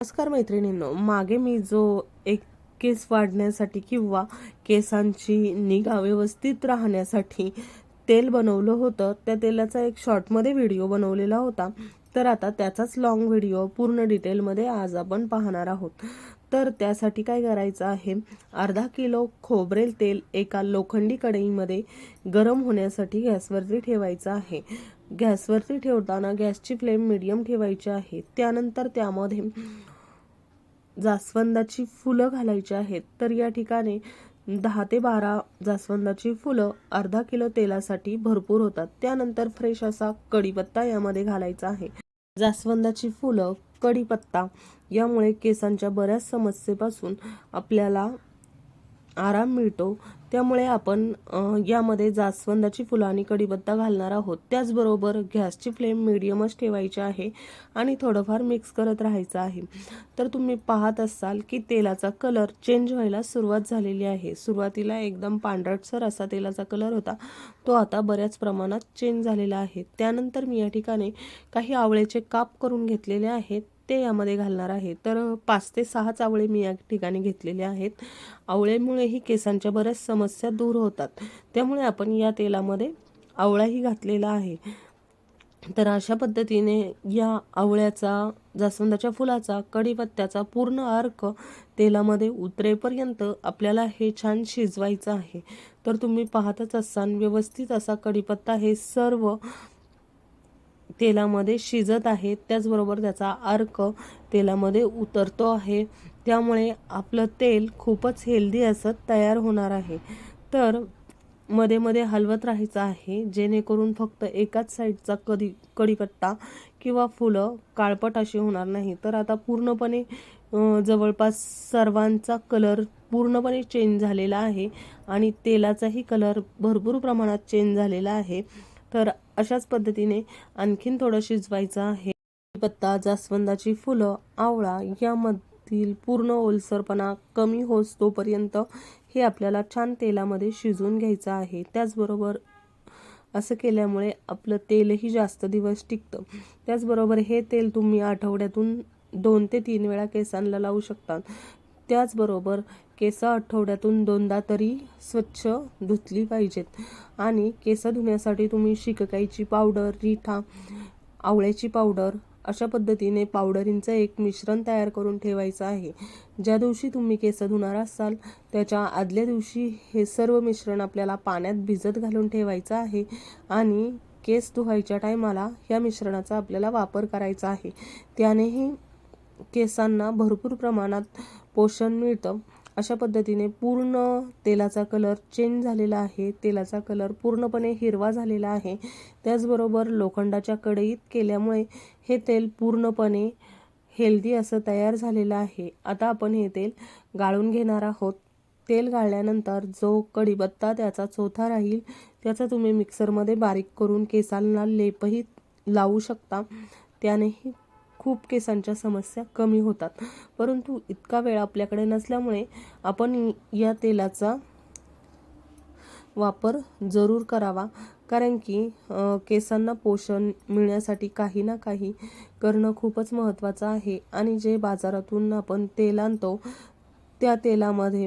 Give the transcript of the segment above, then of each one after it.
नमस्कार मैत्रिणींनो मागे मी जो एक केस वाढण्यासाठी किंवा केसांची निगा व्यवस्थित राहण्यासाठी तेल बनवलं होतं त्या तेलाचा एक शॉर्टमध्ये व्हिडिओ बनवलेला होता. तर आता त्याचाच लॉंग व्हिडिओ पूर्ण डिटेलमध्ये आज आपण पाहणार आहोत. तर त्यासाठी काय करायचं आहे अर्धा किलो खोबरेल तेल एका लोखंडी कढईमध्ये गरम होण्यासाठी गॅसवरती ठेवायचं आहे. गॅसवरती ठेवताना गॅसची फ्लेम मिडियम ठेवायची आहे. त्यानंतर त्यामध्ये जास्वंदाची फुलं घालायची आहेत तर या ठिकाणी दहा ते बारा जास्वंदाची फुलं अर्धा किलो तेलासाठी भरपूर होतात. त्यानंतर फ्रेश असा कढीपत्ता यामध्ये घालायचा आहे. जास्वंदाची फुलं कढीपत्ता यामुळे केसांच्या बऱ्याच समस्येपासून आपल्याला आराम मिळतो. त्यामुळे आपण यामध्ये जास्वंदाची फुलं आणि कढीपत्ता घालणार आहोत. त्याचबरोबर गॅसची फ्लेम मिडियमच ठेवायची आहे आणि थोडंफार मिक्स करत राहायचं आहे. तर तुम्ही पाहत असाल की तेलाचा कलर चेंज व्हायला सुरुवात झालेली आहे. सुरुवातीला एकदम पांढरटसर असा तेलाचा कलर होता. तो आता बऱ्याच प्रमाणात चेंज झालेला आहे. त्यानंतर मी या ठिकाणी काही आवळ्याचे काप करून घेतलेले आहेत. ते यामध्ये घालणार आहे. तर पाच ते सहाच आवळे मी या ठिकाणी घेतलेले आहेत. आवळेमुळेही केसांच्या बऱ्याच समस्या दूर होतात. त्यामुळे आपण या तेलामध्ये आवळाही घातलेला आहे. तर अशा पद्धतीने या आवळ्याचा जास्वंदाच्या फुलाचा कढीपत्त्याचा पूर्ण अर्क तेलामध्ये उतरेपर्यंत आपल्याला हे छान शिजवायचं आहे. तर तुम्ही पाहतच असाल व्यवस्थित असा कढीपत्ता हे सर्व तेलामध्ये शिजत आहे त्याचबरोबर त्याचा अर्क तेलामध्ये उतरतो आहे. त्यामुळे आपलं तेल खूपच हेल्दी असं तयार होणार आहे. तर मध्ये मध्ये हलवत राहायचं आहे जेणेकरून फक्त एकाच साईडचा कधी कढीपत्ता किंवा फुलं काळपट अशी होणार नाही. तर आता पूर्णपणे जवळपास सर्वांचा कलर पूर्णपणे चेंज झालेला आहे आणि तेलाचाही कलर भरपूर प्रमाणात चेंज झालेला आहे. तर अशाच पद्धतीने आणखीन थोडं शिजवायचं आहे. पत्ता जास्वंदाची फुलं आवळा यामधील पूर्ण ओलसरपणा कमी होस तोपर्यंत हे आपल्याला छान तेलामध्ये शिजवून घ्यायचं आहे. त्याचबरोबर असं केल्यामुळे आपलं तेलही जास्त दिवस टिकतं. त्याचबरोबर हे तेल तुम्ही आठवड्यातून दोन ते तीन वेळा केसांना लावू शकता. त्याचबरोबर केस आठवड्यातून दोनदा तरी स्वच्छ धुतली पाहिजेत. आणि केस धुण्यासाठी तुम्ही शिककाईची पावडर रिठा आवळ्याची पावडर अशा पद्धतीने पावडरींचं एक मिश्रण तयार करून ठेवायचं आहे. ज्या दिवशी तुम्ही केस धुणार असाल त्याच्या आदल्या दिवशी हे सर्व मिश्रण आपल्याला पाण्यात भिजत घालून ठेवायचं आहे आणि केस धुवायच्या टायमाला या मिश्रणाचा आपल्याला वापर करायचा आहे. त्यानेही केसांना भरपूर प्रमाणात पोषण मिळतं. अशा पद्धतीने पूर्ण तेलाचा कलर चेंज झालेला आहे. तेलाचा कलर पूर्णपणे हिरवा झालेला आहे. त्याचबरोबर लोखंडाच्या कढईत केल्यामुळे हे तेल पूर्णपणे हेल्दी असं तयार झालेलं आहे. आता आपण हे तेल गाळून घेणार आहोत. तेल गाळल्यानंतर जो कढीपत्ता त्याचा चोथा राहील त्याचा तुम्ही मिक्सरमध्ये बारीक करून केसांना लेपही लावू शकता. त्यानेही खूप केसांच्या समस्या कमी होतात. परंतु इतका वेळ आपल्याकडे नसल्यामुळे आपण या तेलाचा वापर जरूर करावा. कारण की केसांना पोषण मिळण्यासाठी काही ना काही करणं खूपच महत्त्वाचं आहे. आणि जे बाजारातून आपण तेल आणतो त्या तेलामध्ये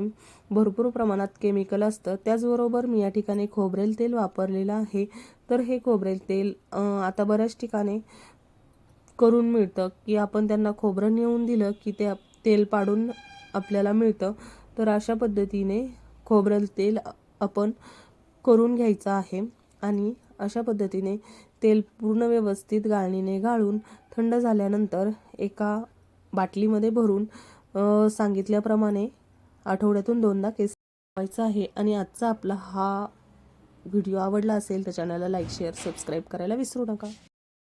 भरपूर प्रमाणात केमिकल असतं. त्याचबरोबर मी या ठिकाणी खोबरेल तेल वापरलेलं आहे. तर हे खोबरेल तेल आता बऱ्याच ठिकाणी करून मिळतं की आपण त्यांना खोबरं नेऊन दिलं की ते तेल पाडून आपल्याला मिळतं. तर अशा पद्धतीने खोबरेल तेल आपण करून घ्यायचं आहे आणि अशा पद्धतीने तेल पूर्ण व्यवस्थित गाळणीने गाळून थंड झाल्यानंतर एका बाटलीमध्ये भरून सांगितल्याप्रमाणे आठवड्यातून दोनदा केस लावायचा आहे. आणि आजचा आपला हा व्हिडिओ आवडला असेल तर चॅनलला लाईक शेअर सबस्क्राईब करायला विसरू नका.